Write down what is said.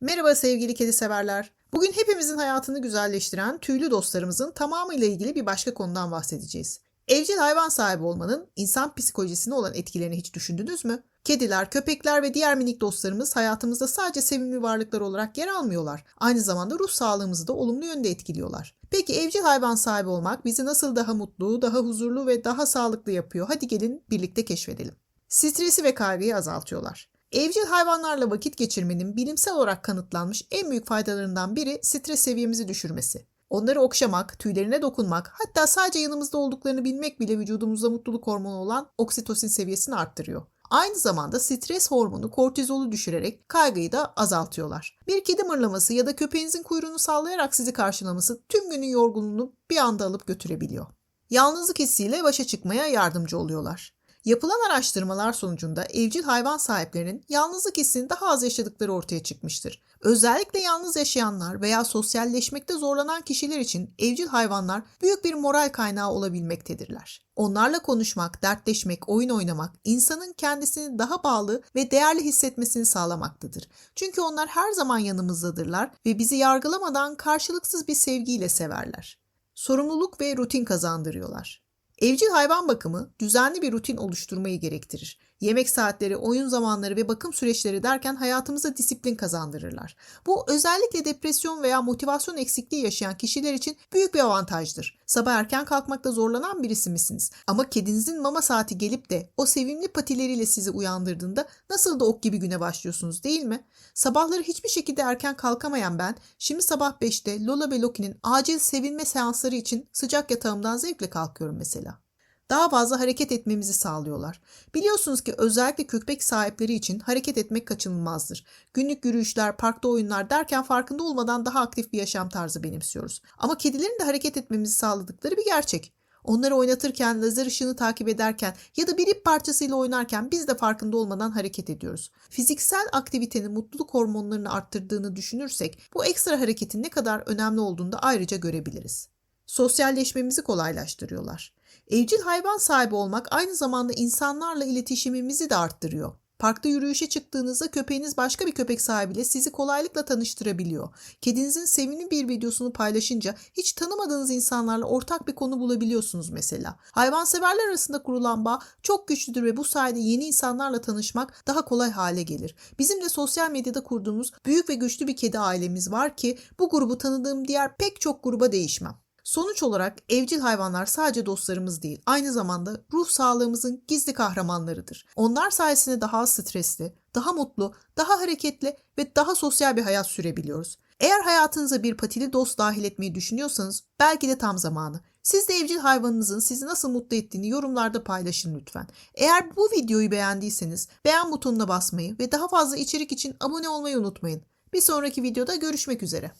Merhaba sevgili kedi severler. Bugün hepimizin hayatını güzelleştiren tüylü dostlarımızın tamamıyla ilgili bir başka konudan bahsedeceğiz. Evcil hayvan sahibi olmanın insan psikolojisine olan etkilerini hiç düşündünüz mü? Kediler, köpekler ve diğer minik dostlarımız hayatımızda sadece sevimli varlıklar olarak yer almıyorlar. Aynı zamanda ruh sağlığımızı da olumlu yönde etkiliyorlar. Peki evcil hayvan sahibi olmak bizi nasıl daha mutlu, daha huzurlu ve daha sağlıklı yapıyor? Hadi gelin birlikte keşfedelim. Stresi ve kaygıyı azaltıyorlar. Evcil hayvanlarla vakit geçirmenin bilimsel olarak kanıtlanmış en büyük faydalarından biri stres seviyemizi düşürmesi. Onları okşamak, tüylerine dokunmak, hatta sadece yanımızda olduklarını bilmek bile vücudumuzda mutluluk hormonu olan oksitosin seviyesini arttırıyor. Aynı zamanda stres hormonu kortizolu düşürerek kaygıyı da azaltıyorlar. Bir kedi mırlaması ya da köpeğinizin kuyruğunu sallayarak sizi karşılaması tüm günün yorgunluğunu bir anda alıp götürebiliyor. Yalnızlık hissiyle başa çıkmaya yardımcı oluyorlar. Yapılan araştırmalar sonucunda evcil hayvan sahiplerinin yalnızlık hissini daha az yaşadıkları ortaya çıkmıştır. Özellikle yalnız yaşayanlar veya sosyalleşmekte zorlanan kişiler için evcil hayvanlar büyük bir moral kaynağı olabilmektedirler. Onlarla konuşmak, dertleşmek, oyun oynamak insanın kendisini daha bağlı ve değerli hissetmesini sağlamaktadır. Çünkü onlar her zaman yanımızdadırlar ve bizi yargılamadan karşılıksız bir sevgiyle severler. Sorumluluk ve rutin kazandırıyorlar. Evcil hayvan bakımı düzenli bir rutin oluşturmayı gerektirir. Yemek saatleri, oyun zamanları ve bakım süreçleri derken hayatımıza disiplin kazandırırlar. Bu özellikle depresyon veya motivasyon eksikliği yaşayan kişiler için büyük bir avantajdır. Sabah erken kalkmakta zorlanan birisi misiniz? Ama kedinizin mama saati gelip de o sevimli patileriyle sizi uyandırdığında nasıl da ok gibi güne başlıyorsunuz değil mi? Sabahları hiçbir şekilde erken kalkamayan ben, şimdi sabah 5'te Lola ve Loki'nin acil sevinme seansları için sıcak yatağımdan zevkle kalkıyorum mesela daha fazla hareket etmemizi sağlıyorlar. Biliyorsunuz ki özellikle köpek sahipleri için hareket etmek kaçınılmazdır. Günlük yürüyüşler, parkta oyunlar derken farkında olmadan daha aktif bir yaşam tarzı benimsiyoruz. Ama kedilerin de hareket etmemizi sağladıkları bir gerçek. Onları oynatırken, lazer ışığını takip ederken ya da bir ip parçasıyla oynarken biz de farkında olmadan hareket ediyoruz. Fiziksel aktivitenin mutluluk hormonlarını arttırdığını düşünürsek bu ekstra hareketin ne kadar önemli olduğunu da ayrıca görebiliriz. Sosyalleşmemizi kolaylaştırıyorlar. Evcil hayvan sahibi olmak aynı zamanda insanlarla iletişimimizi de arttırıyor. Parkta yürüyüşe çıktığınızda köpeğiniz başka bir köpek sahibiyle sizi kolaylıkla tanıştırabiliyor. Kedinizin sevimli bir videosunu paylaşınca hiç tanımadığınız insanlarla ortak bir konu bulabiliyorsunuz mesela. Hayvanseverler arasında kurulan bağ çok güçlüdür ve bu sayede yeni insanlarla tanışmak daha kolay hale gelir. Bizim de sosyal medyada kurduğumuz büyük ve güçlü bir kedi ailemiz var ki bu grubu tanıdığım diğer pek çok gruba değişmem. Sonuç olarak evcil hayvanlar sadece dostlarımız değil, aynı zamanda ruh sağlığımızın gizli kahramanlarıdır. Onlar sayesinde daha az stresli, daha mutlu, daha hareketli ve daha sosyal bir hayat sürebiliyoruz. Eğer hayatınıza bir patili dost dahil etmeyi düşünüyorsanız belki de tam zamanı. Siz de evcil hayvanınızın sizi nasıl mutlu ettiğini yorumlarda paylaşın lütfen. Eğer bu videoyu beğendiyseniz beğen butonuna basmayı ve daha fazla içerik için abone olmayı unutmayın. Bir sonraki videoda görüşmek üzere.